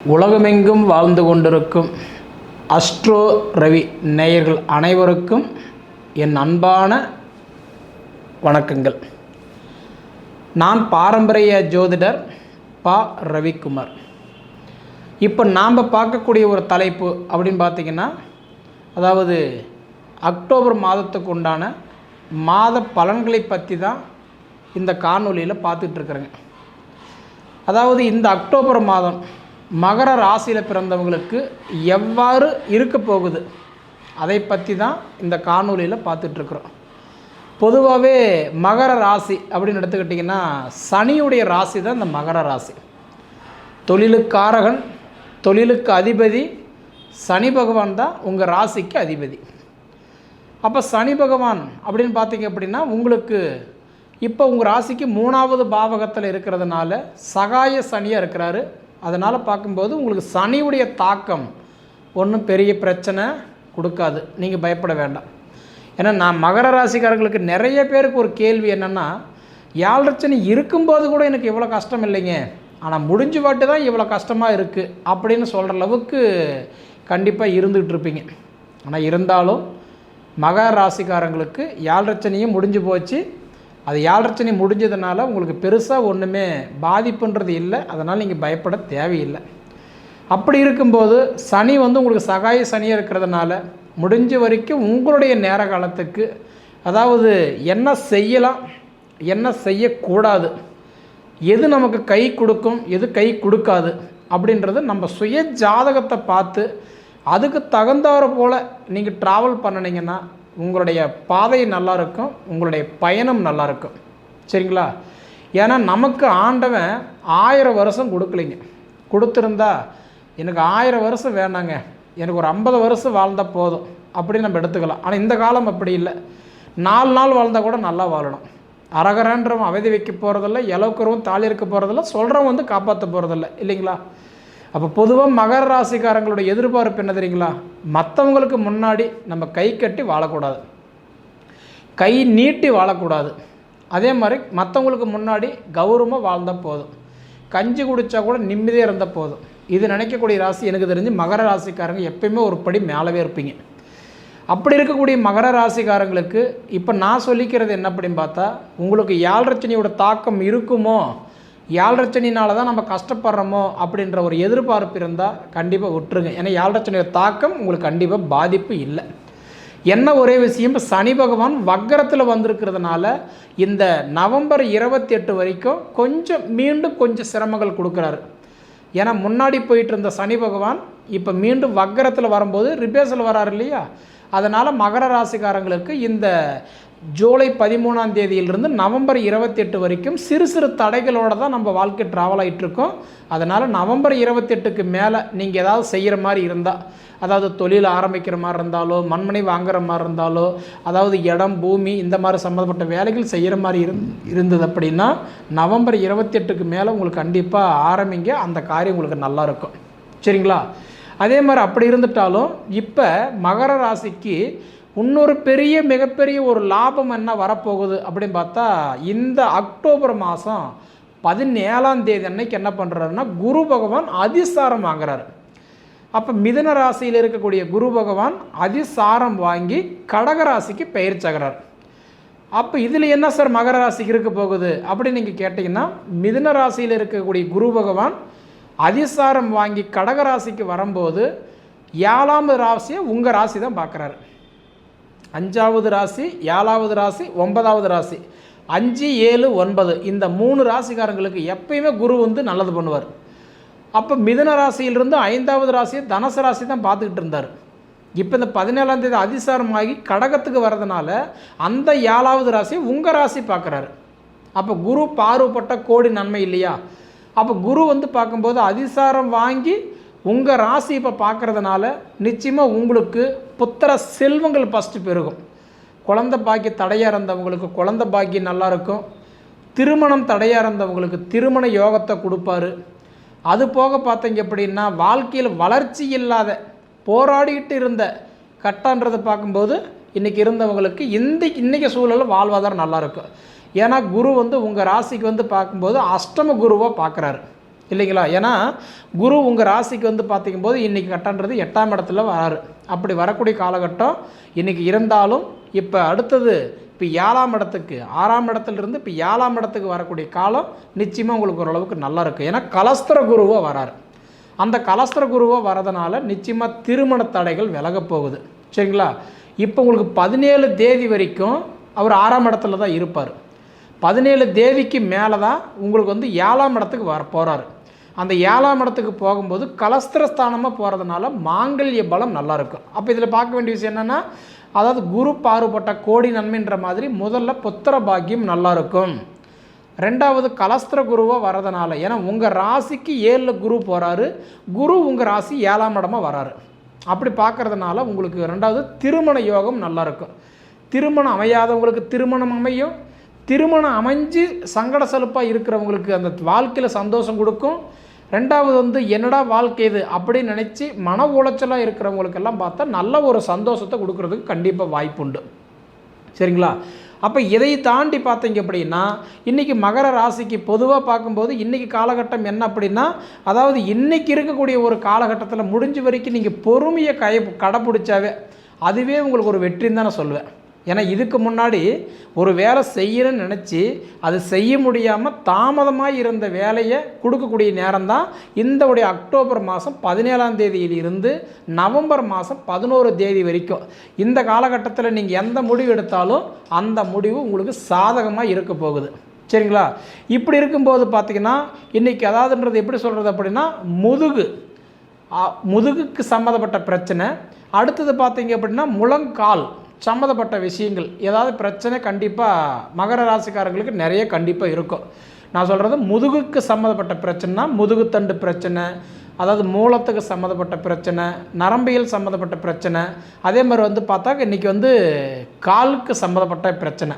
உலகமெங்கும் வாழ்ந்து கொண்டிருக்கும் அஸ்ட்ரோ ரவி நேயர்கள் அனைவருக்கும் என் அன்பான வணக்கங்கள். நான் பாரம்பரிய ஜோதிடர் பா. ரவிக்குமார். இப்போ நாம் பார்க்கக்கூடிய ஒரு தலைப்பு அப்படின்னு பார்த்தீங்கன்னா அதாவது அக்டோபர் மாதத்துக்கு உண்டான மாத பலன்களை பற்றி தான் இந்த காணொலியில் பார்த்துட்ருக்குறேங்க அதாவது இந்த அக்டோபர் மாதம் மகர ராசியில் பிறந்தவங்களுக்கு எவ்வாறு இருக்க போகுது? அதை பற்றி தான் இந்த காணொலியில் பார்த்துட்ருக்குறோம் பொதுவாகவே மகர ராசி அப்படின்னு எடுத்துக்கிட்டிங்கன்னா சனியுடைய ராசி தான் இந்த மகர ராசி. தொழிலுக்காரகன் தொழிலுக்கு அதிபதி சனி பகவான் தான் உங்கள் ராசிக்கு அதிபதி. அப்போ சனி பகவான் அப்படின்னு பார்த்தீங்க அப்படின்னா உங்களுக்கு இப்போ உங்கள் ராசிக்கு மூணாவது பாவகத்தில் இருக்கிறதுனால சகாய சனியாக இருக்கிறாரு. அதனால் பார்க்கும்போது உங்களுக்கு சனியுடைய தாக்கம் ஒன்றும் பெரிய பிரச்சனை கொடுக்காது. நீங்கள் பயப்பட வேண்டாம். ஏன்னா நான் மகர ராசிக்காரர்களுக்கு நிறைய பேருக்கு ஒரு கேள்வி என்னென்னா யாழ்ரச்சனை இருக்கும்போது கூட எனக்கு இவ்வளோ கஷ்டம் இல்லைங்க. ஆனால் முடிஞ்சு வாட்டு தான் இவ்வளோ கஷ்டமாக இருக்குது அப்படின்னு சொல்கிற அளவுக்கு கண்டிப்பாக இருந்துகிட்டு இருப்பீங்க. ஆனால் இருந்தாலும் மகர ராசிக்காரங்களுக்கு யாழ்ரச்சனையும் முடிஞ்சு போச்சு. அது யாழ்ரச்சனை முடிஞ்சதுனால உங்களுக்கு பெருசாக ஒன்றுமே பாதிப்புன்றது இல்லை. அதனால் நீங்கள் பயப்பட தேவையில்லை. அப்படி இருக்கும்போது சனி வந்து உங்களுக்கு சகாய சனியாக இருக்கிறதுனால முடிஞ்ச வரைக்கும் உங்களுடைய நேர காலத்துக்கு அதாவது என்ன செய்யலாம் என்ன செய்யக்கூடாது எது நமக்கு கை கொடுக்கும் எது கை கொடுக்காது அப்படின்றது நம்ம சுய ஜாதகத்தை பார்த்து அதுக்கு தகுந்தாறு போல் நீங்கள் ட்ராவல் பண்ணினீங்கன்னா உங்களுடைய பாதை நல்லா இருக்கும் உங்களுடைய பயணம் நல்லா இருக்கும் சரிங்களா? ஏன்னா நமக்கு ஆண்டவன் ஆயிரம் வருஷம் கொடுக்கலைங்க. கொடுத்துருந்தா எனக்கு ஆயிரம் வருஷம் வேணாங்க எனக்கு ஒரு ஐம்பது வருஷம் வாழ்ந்தால் போதும். அப்படின்னு நம்ம எடுத்துக்கலாம். ஆனால் இந்த காலம் அப்படி இல்லை. நாலு நாள் வாழ்ந்தால் கூட நல்லா வாழணும். அரகரன்றவன் அவதி வைக்க போகிறதில்ல இலவுக்கிறவன் தாலி இருக்க போகிறதில்ல சொல்கிறவன் வந்து காப்பாற்ற போகிறதில்ல இல்லைங்களா? அப்போ பொதுவாக மகர ராசிக்காரங்களோட எதிர்பார்ப்பு என்ன தெரியுங்களா? மற்றவங்களுக்கு முன்னாடி நம்ம கை கட்டி வாழக்கூடாது. கை நீட்டி வாழக்கூடாது. அதே மாதிரி மற்றவங்களுக்கு முன்னாடி கௌரவமாக வாழ்ந்தால் போதும். கஞ்சி குடித்தா கூட நிம்மதியாக இருந்தால் போதும். இது நினைக்கக்கூடிய ராசி எனக்கு தெரிஞ்சு மகர ராசிக்காரங்க எப்பயுமே ஒரு படி மேலவே இருப்பீங்க. அப்படி இருக்கக்கூடிய மகர ராசிக்காரங்களுக்கு இப்போ நான் சொல்லிக்கிறது என்ன அப்படின்னு பார்த்தா உங்களுக்கு யாழ்ரச்சனையோட தாக்கம் இருக்குமோ யாழ்ரச்சனினால தான் நம்ம கஷ்டப்படுறோமோ அப்படின்ற ஒரு எதிர்பார்ப்பு இருந்தால் கண்டிப்பாக விட்டுருங்க. ஏன்னா யாழ்ரச்சனையோட தாக்கம் உங்களுக்கு கண்டிப்பாக பாதிப்பு இல்லை. என்ன ஒரே விஷயம் சனி பகவான் வக்கரத்தில் வந்திருக்கிறதுனால இந்த நவம்பர் இருபத்தி எட்டு வரைக்கும் கொஞ்சம் மீண்டும் கொஞ்சம் சிரமங்கள் கொடுக்குறாரு. ஏன்னா முன்னாடி போயிட்டு இருந்த சனி பகவான் இப்போ மீண்டும் வக்கரத்தில் வரும்போது ரிப்பேர்ஸில் வராரு இல்லையா? அதனால் மகர ராசிக்காரங்களுக்கு இந்த ஜூலை பதிமூணாம் தேதியிலிருந்து நவம்பர் இருபத்தெட்டு வரைக்கும் சிறு சிறு தடைகளோடு தான் நம்ம வாழ்க்கை ட்ராவல் ஆகிட்டுருக்கோம் அதனால் நவம்பர் இருபத்தெட்டுக்கு மேலே நீங்கள் ஏதாவது செய்கிற மாதிரி இருந்தால் அதாவது தொழில் ஆரம்பிக்கிற மாதிரி இருந்தாலோ மண்மனை வாங்குற மாதிரி இருந்தாலோ அதாவது இடம் பூமி இந்த மாதிரி சம்மந்தப்பட்ட வேலைகள் செய்கிற மாதிரி இருந் இருந்தது அப்படின்னா நவம்பர் இருபத்தெட்டுக்கு மேலே உங்களுக்கு கண்டிப்பாக ஆரம்பிங்க அந்த காரியம் உங்களுக்கு நல்லா இருக்கும். சரிங்களா? அதே மாதிரி அப்படி இருந்துட்டாலும் இப்போ மகர ராசிக்கு இன்னொரு பெரிய மிகப்பெரிய ஒரு லாபம் என்ன வரப்போகுது அப்படின்னு பார்த்தா இந்த அக்டோபர் மாதம் பதினேழாம் தேதி அன்னைக்கு என்ன பண்ணுறாருன்னா குரு பகவான் அதிசாரம் வாங்குறாரு. அப்போ மிதன ராசியில் இருக்கக்கூடிய குரு பகவான் அதிசாரம் வாங்கி கடக ராசிக்கு பெயர் சகிறார் அப்போ இதில் என்ன சார் மகர ராசிக்கு இருக்க போகுது அப்படின்னு நீங்கள் கேட்டிங்கன்னா மிதன ராசியில் இருக்கக்கூடிய குரு பகவான் அதிசாரம் வாங்கி கடகராசிக்கு வரும்போது ஏழாம் ராசியை உங்கள் ராசி தான் பார்க்குறாரு. அஞ்சாவது ராசி ஏழாவது ராசி ஒன்பதாவது ராசி. அஞ்சு ஏழு ஒன்பது. இந்த மூணு ராசிக்காரங்களுக்கு எப்பயுமே குரு வந்து நல்லது பண்ணுவார். அப்போ மிதன ராசியிலிருந்து ஐந்தாவது ராசியை தனுசு ராசி தான் பார்த்துக்கிட்டு இருந்தார். இப்போ இந்த பதினேழாம் தேதி அதிசாரமாகி கடகத்துக்கு வர்றதுனால அந்த ஏழாவது ராசி உங்கள் ராசி பார்க்குறாரு. அப்போ குரு பார்வப்பட்ட கோடி நன்மை இல்லையா? அப்போ குரு வந்து பார்க்கும்போது அதிசாரம் வாங்கி உங்கள் ராசி இப்போ பார்க்குறதுனால நிச்சயமாக உங்களுக்கு புத்திர செல்வங்கள் ஃபஸ்ட்டு பெருகும். குழந்த பாக்கி தடையாக இருந்தவங்களுக்கு குழந்த பாக்கி நல்லாயிருக்கும் திருமணம் தடையாக இருந்தவங்களுக்கு திருமண யோகத்தை கொடுப்பாரு. அது போக பார்த்தீங்க அப்படின்னா வாழ்க்கையில் வளர்ச்சி இல்லாத போராடிக்கிட்டு இருந்த கட்டன்றதை பார்க்கும்போது இன்றைக்கி இருந்தவங்களுக்கு இந்த இன்றைக்கி சூழலில் வாழ்வாதாரம் நல்லாயிருக்கும் ஏன்னா குரு வந்து உங்கள் ராசிக்கு வந்து பார்க்கும்போது அஷ்டம குருவாக பார்க்குறாரு. இல்லைங்களா? ஏன்னா குரு உங்கள் ராசிக்கு வந்து பார்த்திங்கும்போது இன்றைக்கி கட்டன்றது எட்டாம் இடத்துல வராரு. அப்படி வரக்கூடிய காலகட்டம் இன்றைக்கி இருந்தாலும் இப்போ அடுத்தது இப்போ ஏழாம் இடத்துக்கு ஆறாம் இடத்துலேருந்து இப்போ ஏழாம் இடத்துக்கு வரக்கூடிய காலம் நிச்சயமாக உங்களுக்கு ஓரளவுக்கு நல்லா இருக்கும் ஏன்னா கலஸ்திர குருவாக வராரு. அந்த கலஸ்திர குருவாக வரதுனால நிச்சயமாக திருமண தடைகள் விலகப் போகுது. சரிங்களா? இப்போ உங்களுக்கு பதினேழு தேதி வரைக்கும் அவர் ஆறாம் இடத்துல தான் இருப்பார். பதினேழு தேதிக்கு மேலே தான் உங்களுக்கு வந்து ஏழாம் இடத்துக்கு வர போகிறாரு அந்த ஏழாம் இடத்துக்கு போகும்போது கலஸ்திரஸ்தானமாக போகிறதுனால மாங்கல்ய பலம் நல்லா இருக்கும் அப்போ இதில் பார்க்க வேண்டிய விஷயம் என்னென்னா அதாவது குரு பாறுபட்ட கோடி நன்மைன்ற மாதிரி முதல்ல புத்திர பாக்கியம் நல்லா இருக்கும். ரெண்டாவது கலஸ்திர குருவாக வரதுனால ஏன்னா உங்கள் ராசிக்கு ஏழில் குரு போகிறாரு குரு உங்கள் ராசி ஏழாம் இடமாக வராரு. அப்படி பார்க்கறதுனால உங்களுக்கு ரெண்டாவது திருமண யோகம் நல்லாயிருக்கும் திருமணம் அமையாதவங்களுக்கு திருமணம் அமையும். திருமணம் அமைஞ்சு சங்கட சலுப்பாக இருக்கிறவங்களுக்கு அந்த வாழ்க்கையில் சந்தோஷம் கொடுக்கும். ரெண்டாவது வந்து என்னடா வாழ்க்கை இது? அப்படின்னு நினச்சி மன உளைச்சலாக இருக்கிறவங்களுக்கெல்லாம் பார்த்தா நல்ல ஒரு சந்தோஷத்தை கொடுக்கறதுக்கு கண்டிப்பாக வாய்ப்புண்டு. சரிங்களா? அப்போ இதை தாண்டி பார்த்தீங்க அப்படின்னா இன்றைக்கி மகர ராசிக்கு பொதுவாக பார்க்கும்போது இன்றைக்கி காலகட்டம் என்ன அப்படின்னா அதாவது இன்றைக்கி இருக்கக்கூடிய ஒரு காலகட்டத்தில் முடிஞ்ச வரைக்கும் நீங்கள் பொறுமையை கை கடைப்பிடிச்சாவே அதுவே உங்களுக்கு ஒரு வெற்றின்னு தான் நான் சொல்லுவேன். ஏன்னா இதுக்கு முன்னாடி ஒரு வேலை செய்யணும்னு நினச்சி அது செய்ய முடியாமல் தாமதமாக இருந்த வேலையை கொடுக்கக்கூடிய நேரம் தான் இந்த உடைய அக்டோபர் மாதம் பதினேழாம் தேதியிலிருந்து நவம்பர் மாதம் பதினோரு தேதி வரைக்கும். இந்த காலகட்டத்தில் நீங்கள் எந்த முடிவு எடுத்தாலும் அந்த முடிவு உங்களுக்கு சாதகமாக இருக்க போகுது. சரிங்களா? இப்படி இருக்கும்போது பார்த்தீங்கன்னா இன்றைக்கி அதாவதுன்றது எப்படி சொல்கிறது அப்படின்னா முதுகு. முதுகுக்கு சம்மந்தப்பட்ட பிரச்சனை. அடுத்தது பார்த்தீங்க அப்படின்னா முழங்கால். சம்மந்தப்பட்ட விஷயங்கள் ஏதாவது பிரச்சனை கண்டிப்பாக மகர ராசிக்காரங்களுக்கு நிறைய கண்டிப்பாக இருக்கும். நான் சொல்கிறது முதுகுக்கு சம்மந்தப்பட்ட பிரச்சனைனா முதுகுத்தண்டு பிரச்சனை அதாவது மூலத்துக்கு சம்மந்தப்பட்ட பிரச்சனை நரம்பியல் சம்மந்தப்பட்ட பிரச்சனை அதே மாதிரி வந்து பார்த்தா இன்றைக்கி வந்து காலுக்கு சம்மந்தப்பட்ட பிரச்சனை.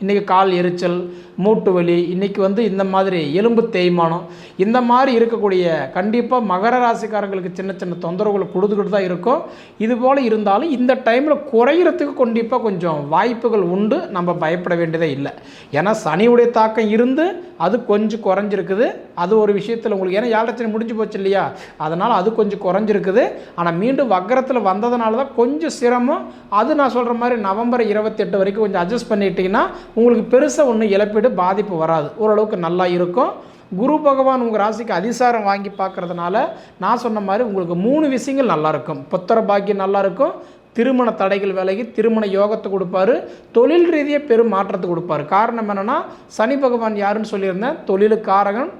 இன்றைக்கி கால் எரிச்சல் மூட்டு வலி இன்றைக்கி வந்து இந்த மாதிரி எலும்பு தேய்மானம் இந்த மாதிரி இருக்கக்கூடிய கண்டிப்பாக மகர ராசிக்காரங்களுக்கு சின்ன சின்ன தொந்தரவுகளை கொடுத்துக்கிட்டு தான் இருக்கும். இது போல் இருந்தாலும் இந்த டைமில் குறையிறதுக்கு கண்டிப்பாக கொஞ்சம் வாய்ப்புகள் உண்டு. நம்ம பயப்பட வேண்டியதே இல்லை. ஏன்னா சனியுடைய தாக்கம் இருந்து அது கொஞ்சம் குறைஞ்சிருக்குது. அது ஒரு விஷயத்தில் உங்களுக்கு ஏன்னா ஏழரை முடிஞ்சு போச்சு இல்லையா? அதனால் அது கொஞ்சம் குறைஞ்சிருக்குது. ஆனால் மீண்டும் வக்கரத்தில் வந்ததுனால தான் கொஞ்சம் சிரமம். அது நான் சொல்கிற மாதிரி நவம்பர் இருபத்தெட்டு வரைக்கும் கொஞ்சம் அட்ஜஸ்ட் பண்ணிட்டீங்கன்னா உங்களுக்கு பெருசாக ஒன்றும் இழப்பீடு பாதிப்பு வராது. ஓரளவுக்கு நல்லா இருக்கும். குரு பகவான் உங்கள் ராசிக்கு அதிசாரம் வாங்கி பார்க்கறதுனால நான் சொன்ன மாதிரி உங்களுக்கு மூணு விஷயங்கள் நல்லா இருக்கும். புத்திர பாக்கியம் நல்லா இருக்கும். திருமண தடைகள் விலகி திருமண யோகத்தை கொடுப்பாரு. தொழில் ரீதியாக பெரும் மாற்றத்தை கொடுப்பாரு. காரணம் என்னென்னா சனி பகவான் யாருன்னு சொல்லியிருந்தேன். தொழிலுக்காரகன்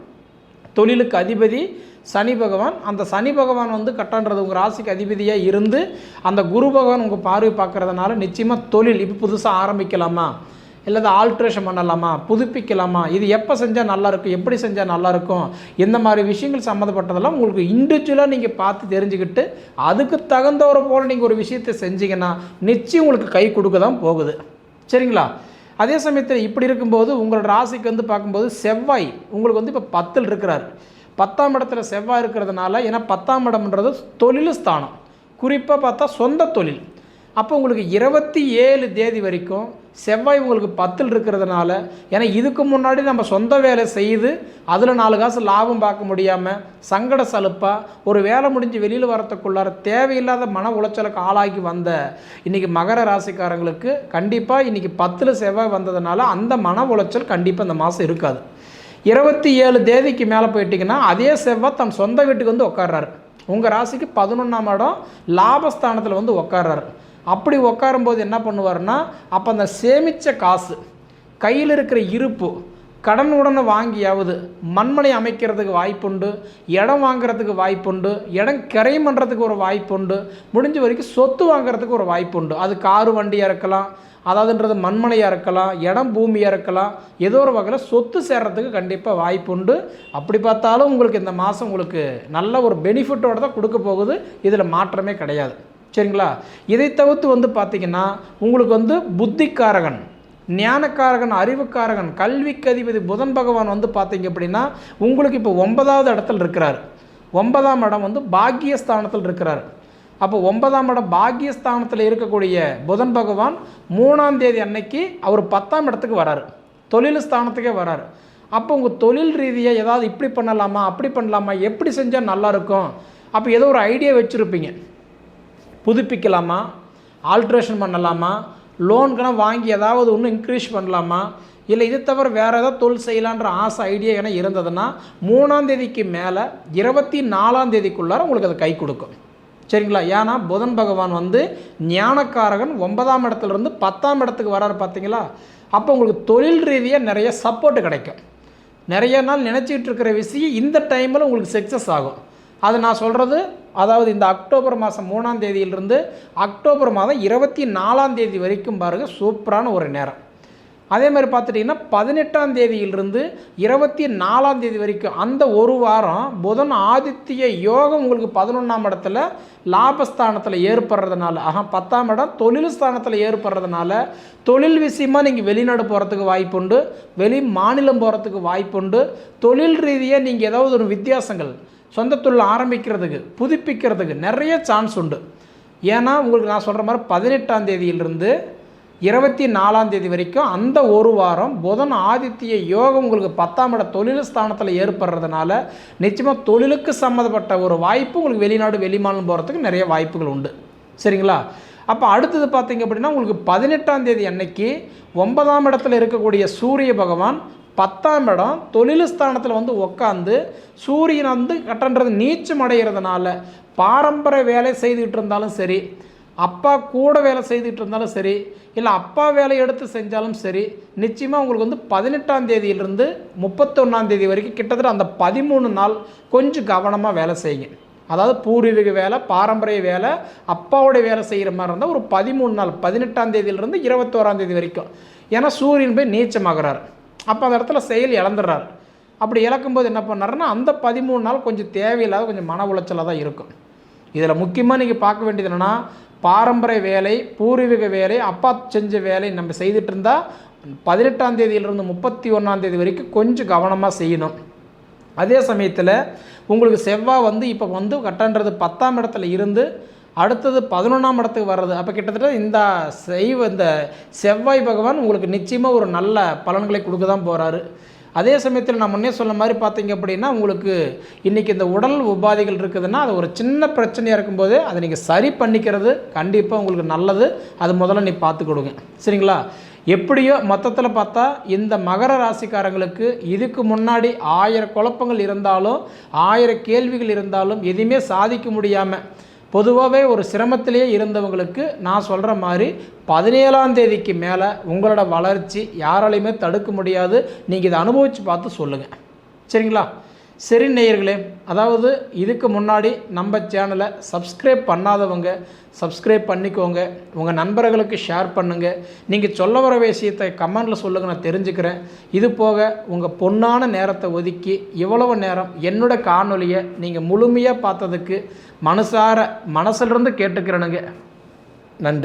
தொழிலுக்கு அதிபதி சனி பகவான். அந்த சனி பகவான் வந்து கட்டன்றது உங்கள் ராசிக்கு அதிபதியாக இருந்து அந்த குரு பகவான் உங்கள் பார்வை பார்க்கறதுனால நிச்சயமாக தொழில் இப்போ புதுசாக ஆரம்பிக்கலாமா? இல்லை ஆல்ட்ரேஷன் பண்ணலாமா? புதுப்பிக்கலாமா? இது எப்போ செஞ்சால் நல்லாயிருக்கும் எப்படி செஞ்சால் நல்லாயிருக்கும் இந்த மாதிரி விஷயங்கள் சம்மந்தப்பட்டதெல்லாம் உங்களுக்கு இண்டிவிஜுவலாக நீங்கள் பார்த்து தெரிஞ்சுக்கிட்டு அதுக்கு தகுந்தவரை போல் நீங்கள் ஒரு விஷயத்தை செஞ்சீங்கன்னா நிச்சயம் உங்களுக்கு கை கொடுக்க தான் போகுது. சரிங்களா? அதே சமயத்தில் இப்படி இருக்கும்போது உங்களோட ராசிக்கு வந்து பார்க்கும்போது செவ்வாய் உங்களுக்கு வந்து இப்போ பத்தில் இருக்கிறார். பத்தாம் இடத்துல செவ்வாய் இருக்கிறதுனால ஏன்னா பத்தாம் இடம்ன்றது தொழில் ஸ்தானம். குறிப்பாக பார்த்தா சொந்த தொழில். அப்போ உங்களுக்கு இருபத்தி ஏழு தேதி வரைக்கும் செவ்வாய் உங்களுக்கு பத்தில் இருக்கிறதுனால ஏன்னா இதுக்கு முன்னாடி நம்ம சொந்த வேலை செய்து அதில் நாலு காசு லாபம் பார்க்க முடியாமல் சங்கட சலுப்பாக ஒரு வேலை முடிஞ்சு வெளியில் வரத்துக்குள்ளார தேவையில்லாத மன உளைச்சலுக்கு ஆளாகி வந்த இன்றைக்கி மகர ராசிக்காரங்களுக்கு கண்டிப்பாக இன்றைக்கி பத்தில் செவ்வாய் வந்ததுனால அந்த மன உளைச்சல் கண்டிப்பாக இந்த மாதம் இருக்காது. இருபத்தி ஏழு தேதிக்கு மேலே போயிட்டிங்கன்னா அதே செவ்வாய் தம் சொந்த வீட்டுக்கு வந்து உட்கார்றாரு உங்கள் ராசிக்கு பதினொன்றாம் இடம் லாபஸ்தானத்தில் வந்து உட்கார்றாரு அப்படி உட்காரும்போது என்ன பண்ணுவார்னா அப்போ அந்த சேமித்த காசு கையில் இருக்கிற இருப்பு கடன் உடனே வாங்கியாவது மண்மனை அமைக்கிறதுக்கு வாய்ப்புண்டு இடம் வாங்குறதுக்கு வாய்ப்புண்டு இடம் கிரையம் பண்ணுறதுக்கு ஒரு வாய்ப்புண்டு முடிஞ்ச வரைக்கும் சொத்து வாங்குறதுக்கு ஒரு வாய்ப்புண்டு. அது காரு வண்டியாக இருக்கலாம் அதாவதுன்றது மண்மனையாக இருக்கலாம் இடம் பூமியாக இருக்கலாம் ஏதோ ஒரு வகையில் சொத்து சேர்றதுக்கு கண்டிப்பாக வாய்ப்புண்டு. அப்படி பார்த்தாலும் உங்களுக்கு இந்த மாதம் உங்களுக்கு நல்ல ஒரு பெனிஃபிட்டோடு தான் கொடுக்க போகுது. இதில் மாற்றமே கிடையாது. சரிங்களா? இதை தவிர்த்து வந்து பார்த்திங்கன்னா உங்களுக்கு வந்து புத்திக்காரகன் ஞானக்காரகன் அறிவுக்காரகன் கல்விக்கு அதிபதி புதன் பகவான் வந்து பார்த்தீங்க அப்படின்னா உங்களுக்கு இப்போ ஒன்பதாவது இடத்துல இருக்கிறார். ஒன்பதாம் இடம் வந்து பாக்கியஸ்தானத்தில் இருக்கிறார். அப்போ ஒன்பதாம் இடம் பாக்கியஸ்தானத்தில் இருக்கக்கூடிய புதன் பகவான் மூணாம் தேதி அன்னைக்கு அவர் பத்தாம் இடத்துக்கு வராரு. தொழில் ஸ்தானத்துக்கே வராரு. அப்போ உங்கள் தொழில் ரீதியாக ஏதாவது இப்படி பண்ணலாமா அப்படி பண்ணலாமா எப்படி செஞ்சால் நல்லாயிருக்கும் அப்போ ஏதோ ஒரு ஐடியா வச்சுருப்பீங்க. புதுப்பிக்கலாமா? ஆல்ட்ரேஷன் பண்ணலாமா? லோன்கெல்லாம் வாங்கி ஏதாவது ஒன்று இன்க்ரீஸ் பண்ணலாமா? இல்லை இது தவிர வேறு ஏதாவது தொழில் செய்யலான்ற ஆசை ஐடியா என இருந்ததுன்னா மூணாந்தேதிக்கு மேலே இருபத்தி நாலாந்தேதிக்குள்ளார உங்களுக்கு அது கை கொடுக்கும். சரிங்களா? ஏன்னா புதன் பகவான் வந்து ஞானக்காரகன் ஒன்பதாம் இடத்துலேருந்து பத்தாம் இடத்துக்கு வராரு பார்த்தீங்களா? அப்போ உங்களுக்கு தொழில் ரீதியாக நிறைய சப்போர்ட் கிடைக்கும். நிறைய நாள் நினச்சிக்கிட்டு இருக்கிற விஷயம் இந்த டைமில் உங்களுக்கு சக்ஸஸ் ஆகும். அது நான் சொல்கிறது அதாவது இந்த அக்டோபர் மாதம் மூணாம் தேதியிலிருந்து அக்டோபர் மாதம் இருபத்தி நாலாம் தேதி வரைக்கும் பாருங்கள் சூப்பரான ஒரு நேரம். அதே மாதிரி பார்த்துட்டிங்கன்னா பதினெட்டாம் தேதியிலிருந்து இருபத்தி நாலாம் தேதி வரைக்கும் அந்த ஒரு வாரம் புதன் ஆதித்ய யோகம் உங்களுக்கு பதினொன்றாம் இடத்துல லாபஸ்தானத்தில் ஏற்படுறதுனால ஆஹா பத்தாம் இடம் தொழில் ஸ்தானத்தில் ஏற்படுறதுனால தொழில் விஷயமா நீங்கள் வெளிநாடு போகிறதுக்கு வாய்ப்புண்டு வெளி மாநிலம் போகிறதுக்கு வாய்ப்புண்டு தொழில் ரீதியாக நீங்கள் ஏதாவது ஒரு வித்தியாசங்கள் சொந்த தொழில் ஆரம்பிக்கிறதுக்கு புதுப்பிக்கிறதுக்கு நிறைய சான்ஸ் உண்டு. ஏன்னா உங்களுக்கு நான் சொல்கிற மாதிரி பதினெட்டாம் தேதியிலிருந்து இருபத்தி நாலாம் தேதி வரைக்கும் அந்த ஒரு வாரம் புதன் ஆதித்ய யோகம் உங்களுக்கு பத்தாம் இட தொழில் ஸ்தானத்தில் ஏற்படுறதுனால நிச்சயமாக தொழிலுக்கு சம்மந்தப்பட்ட ஒரு வாய்ப்பு உங்களுக்கு வெளிநாடு வெளிமாநிலம் போகிறதுக்கு நிறைய வாய்ப்புகள் உண்டு. சரிங்களா? அப்போ அடுத்தது பார்த்தீங்க அப்படின்னா உங்களுக்கு பதினெட்டாம் தேதி அன்னைக்கு ஒன்பதாம் இடத்துல இருக்கக்கூடிய சூரிய பகவான் பத்தாம் இடம் தொழில் ஸ்தானத்தில் வந்து உக்காந்து சூரியன் வந்து கட்டன்றது நீச்சம் அடைகிறதுனால பாரம்பரிய வேலை செய்துக்கிட்டு இருந்தாலும் சரி அப்பா கூட வேலை செய்துட்டு இருந்தாலும் சரி இல்லை அப்பா வேலை எடுத்து செஞ்சாலும் சரி நிச்சயமாக உங்களுக்கு வந்து பதினெட்டாம் தேதியிலிருந்து முப்பத்தொன்னாம் தேதி வரைக்கும் கிட்டத்தட்ட அந்த பதிமூணு நாள் கொஞ்சம் கவனமாக வேலை செய்யுங்க. அதாவது பூர்வீக வேலை பாரம்பரிய வேலை அப்பாவோடைய வேலை செய்கிற மாதிரி இருந்தால் ஒரு பதிமூணு நாள் பதினெட்டாம் தேதியிலிருந்து இருபத்தோராம் தேதி வரைக்கும். ஏன்னா சூரியன் போய் நீச்சமாகிறார். அப்போ அந்த இடத்துல செயல் இழந்துடுறார். அப்படி இழக்கும்போது என்ன பண்ணாருன்னா அந்த பதிமூணு நாள் கொஞ்சம் தேவையில்லாத கொஞ்சம் மன உளைச்சலாக தான் இருக்கும். இதில் முக்கியமாக நீங்கள் பார்க்க வேண்டியது என்னென்னா பாரம்பரிய வேலை பூர்வீக வேலை அப்பா செஞ்ச வேலை நம்ம செய்துட்டு இருந்தால் பதினெட்டாம் தேதியிலிருந்து முப்பத்தி ஒன்றாம் தேதி வரைக்கும் கொஞ்சம் கவனமாக செய்யணும். அதே சமயத்தில் உங்களுக்கு செவ்வாய் வந்து இப்போ வந்து கட்டன்றது பத்தாம் இடத்துல இருந்து அடுத்தது பதினொன்றாம் இடத்துக்கு வர்றது. அப்போ கிட்டத்தட்ட இந்த செய்வ இந்த செவ்வாய் பகவான் உங்களுக்கு நிச்சயமாக ஒரு நல்ல பலன்களை கொடுக்க தான் போகிறாரு அதே சமயத்தில் நான் முன்னே சொன்ன மாதிரி பார்த்தீங்க அப்படின்னா உங்களுக்கு இன்றைக்கி இந்த உடல் உபாதைகள் இருக்குதுன்னா அது ஒரு சின்ன பிரச்சனையாக இருக்கும்போது அதை நீங்கள் சரி பண்ணிக்கிறது கண்டிப்பாக உங்களுக்கு நல்லது. அது முதல்ல நீ பார்த்து கொடுங்க சரிங்களா? எப்படியோ மொத்தத்தில் பார்த்தா இந்த மகர ராசிக்காரங்களுக்கு இதுக்கு முன்னாடி ஆயிரம் குழப்பங்கள் இருந்தாலும் ஆயிரம் கேள்விகள் இருந்தாலும் எதுவுமே சாதிக்க முடியாமல் பொதுவாகவே ஒரு சிரமத்திலேயே இருந்தவங்களுக்கு நான் சொல்கிற மாதிரி பதினேழாம் தேதிக்கு மேலே உங்களோட வளர்ச்சி யாராலையுமே தடுக்க முடியாது. நீங்கள் இதை அனுபவித்து பார்த்து சொல்லுங்கள் சரிங்களா? சரி நேயர்களே அதாவது இதுக்கு முன்னாடி நம்ம சேனலை சப்ஸ்கிரைப் பண்ணாதவங்க சப்ஸ்கிரைப் பண்ணிக்கோங்க. உங்கள் நண்பர்களுக்கு ஷேர் பண்ணுங்கள் நீங்கள் சொல்ல வர விஷயத்தை கமெண்டில் சொல்லுங்கள் நான் தெரிஞ்சுக்கிறேன். இது போக உங்கள் பொன்னான நேரத்தை ஒதுக்கி இவ்வளவு நேரம் என்னோட காணொலியை நீங்கள் முழுமையாக பார்த்ததுக்கு மனசார மனசிலிருந்து கேட்டுக்கிறேனுங்க. நன்றி.